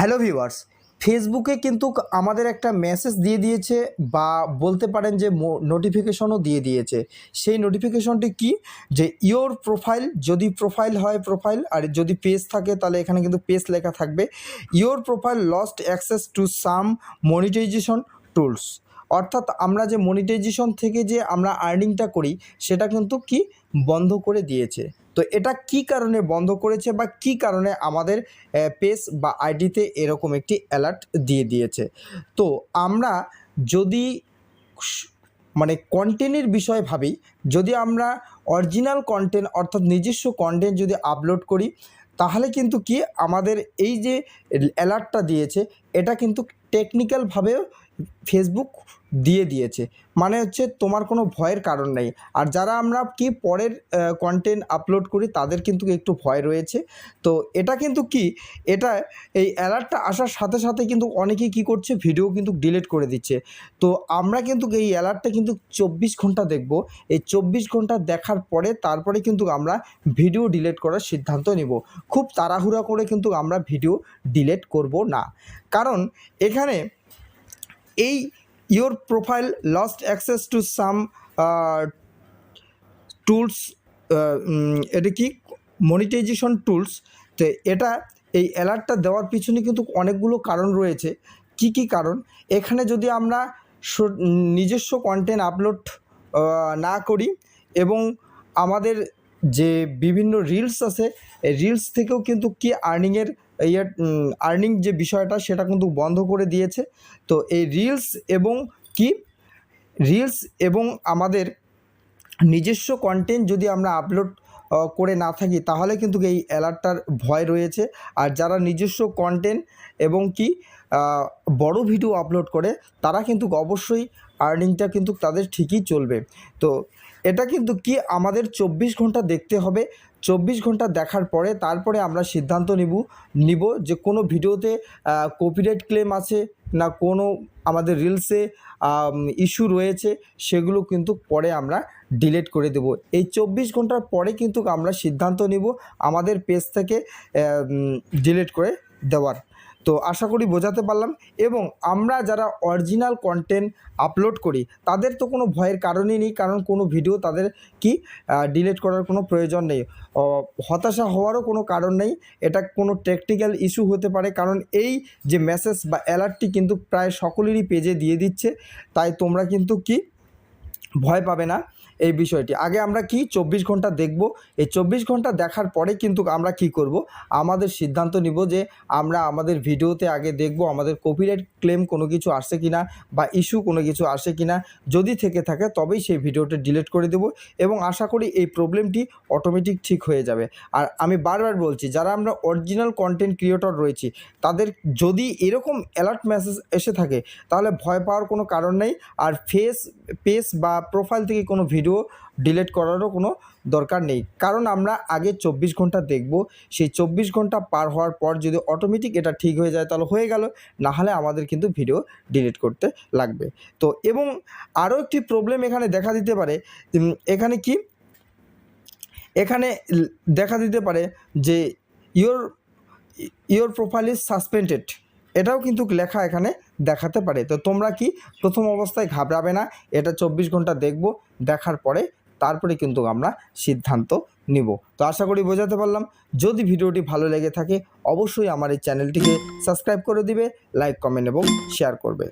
Hello viewers, ফেসবুকে কিন্তু আমাদের একটা মেসেজ দিয়ে দিয়েছে বা বলতে পারেন যে নোটিফিকেশনও দিয়ে দিয়েছে। সেই নোটিফিকেশনটি কি? যে ইওর প্রোফাইল যদি প্রোফাইল হয় প্রোফাইল আর যদি পেজ থাকে তাহলে এখানে কিন্তু পেজ লেখা থাকবে। Your profile lost access to some monetization tools অর্থাৎ আমরা যে মনিটাইজেশন থেকে যে আমরা আর্নিংটা করি, সেটা কিন্তু কি? বন্ধ করে দিয়েছে। তো এটা কি কারণে বন্ধ করেছে বা কি কারণে আমাদের পেজ বা আইডিতে এরকম একটি অ্যালার্ট দিয়ে দিয়েছে? তো আমরা যদি মানে কন্টেন্টের বিষয় ভাবি, যদি আমরা অরিজিনাল কন্টেন্ট অর্থাৎ নিজস্ব কন্টেন্ট যদি আপলোড করি, তাহলে কিন্তু কি আমাদের এই যে অ্যালার্টটা দিয়েছে, এটা কিন্তু টেকনিক্যালভাবেও ফেসবুক দিয়ে দিয়েছে। মানে হচ্ছে তোমার কোনো ভয়ের কারণ নেই। আর যারা আমরা কি পরের কন্টেন্ট আপলোড করি, তাদের কিন্তু একটু ভয় রয়েছে। তো এটা কিন্তু কি? এটা এই অ্যালার্টটা আসার সাথে সাথে কিন্তু অনেকেই কী করছে ভিডিও কিন্তু ডিলিট করে দিচ্ছে। তো আমরা কিন্তু এই অ্যালার্টটা কিন্তু চব্বিশ ঘণ্টা দেখব। এই চব্বিশ ঘণ্টা দেখার পরে তারপরে কিন্তু আমরা ভিডিও ডিলিট করার সিদ্ধান্ত নিব। খুব তাড়াহুড়া করে কিন্তু আমরা ভিডিও ডিলিট করব না। কারণ এখানে এই your profile lost access to some tools এটা কি? মনিটাইজেশন টুলস তো এটা, এই অ্যালার্টটা দেওয়ার পিছনে কিন্তু অনেকগুলো কারণ রয়েছে। কি কি কারণ? এখানে যদি আমরা নিজস্ব কন্টেন্ট আপলোড না করি এবং আমাদের যে বিভিন্ন রিলস আছে রিলস থেকেও কিন্তু কি আর্নিংয়ের ইয়ে আর্নিং যে বিষয়টা, সেটা কিন্তু বন্ধ করে দিয়েছে। তো এই রিলস এবং কি? রিলস এবং আমাদের নিজস্ব কন্টেন্ট যদি আমরা আপলোড করে না থাকি, তাহলে কিন্তু এই অ্যালার্টটার ভয় রয়েছে। আর যারা নিজস্ব কন্টেন্ট এবং কি বড় ভিডিও আপলোড করে, তারা কিন্তু অবশ্যই আর্নিংটা কিন্তু তাদের ঠিকই চলবে। তো এটা কিন্তু কি আমাদের চব্বিশ ঘণ্টা দেখতে হবে। চব্বিশ ঘণ্টা দেখার পরে তারপরে আমরা সিদ্ধান্ত নিব নিব যে কোনো ভিডিওতে কপিরাইট ক্লেম আছে না কোনো আমাদের রিলসে ইস্যু রয়েছে, সেগুলো কিন্তু পরে আমরা ডিলিট করে দেব। এই চব্বিশ ঘণ্টার পরে কিন্তু আমরা সিদ্ধান্ত নিব আমাদের পেজ থেকে ডিলিট করে দেওয়ার। তো আশা করি বোঝাতে পারলাম এবং আমরা যারা অরিজিনাল কন্টেন্ট আপলোড করি, তাদের তো কোনো ভয়ের কারণই নেই, কারণ কোনো ভিডিও তাদের কি ডিলিট করার কোনো প্রয়োজন নেই। হতাশা হওয়ারও কোনো কারণ নেই, এটা কোনো টেকনিক্যাল ইস্যু হতে পারে, কারণ এই যে মেসেজ বা অ্যালার্টটি কিন্তু প্রায় সকলেরই পেজে দিয়ে দিচ্ছে, তাই তোমরা কিন্তু কি, ভয় পাবে না। এই বিষয়টি। আগে আমরা কি চব্বিশ ঘণ্টা দেখব? এই চব্বিশ ঘণ্টা দেখার পরে কিন্তু আমরা কি করব? আমাদের সিদ্ধান্ত নিব যে আমরা আমাদের ভিডিওতে আগে দেখব আমাদের কপিরাইট ক্লেম কোনো কিছু আসছে কিনা বা ইস্যু কোনো কিছু আসে কিনা। যদি থেকে থাকে তবেই সেই ভিডিওটা ডিলিট করে দেব এবং আশা করি এই প্রবলেমটি অটোমেটিক ঠিক হয়ে যাবে। আর আমি বারবার বলছি, যারা আমরা অরিজিনাল কন্টেন্ট ক্রিয়েটর রয়েছি, তাদের যদি এরকম অ্যালার্ট মেসেজ এসে থাকে, তাহলে ভয় পাওয়ার কোনো কারণ নেই। আর ফেস পেজ বা প্রোফাইল থেকে কোনো ভিডিও ডিলিট করারও কোনো দরকার নেই। কারণ আমরা আগে চব্বিশ ঘণ্টা দেখব, সেই চব্বিশ ঘণ্টা পার হওয়ার পর যদি অটোমেটিক এটা ঠিক হয়ে যায় তাহলে হয়ে গেল, না হলে আমাদের কিন্তু ভিডিও ডিলিট করতে লাগবে। তো এবং আরও একটি প্রবলেম এখানে দেখা দিতে পারে এখানে কি? এখানে দেখা দিতে পারে যে your your profile is suspended এটাও কিন্তু লেখা এখানে দেখাতে পারে। তো তোমরা কি প্রথম অবস্থায় ঘাবড়াবে না? এটা চব্বিশ ঘণ্টা দেখব, দেখার পরে তারপরে কিন্তু আমরা সিদ্ধান্ত নিব। তো আশা করি বোঝাতে পারলাম। যদি ভিডিওটি ভালো লেগে থাকে, অবশ্যই আমার এই চ্যানেলটিকে সাবস্ক্রাইব করে দিবে, লাইক, কমেন্ট এবং শেয়ার করবে।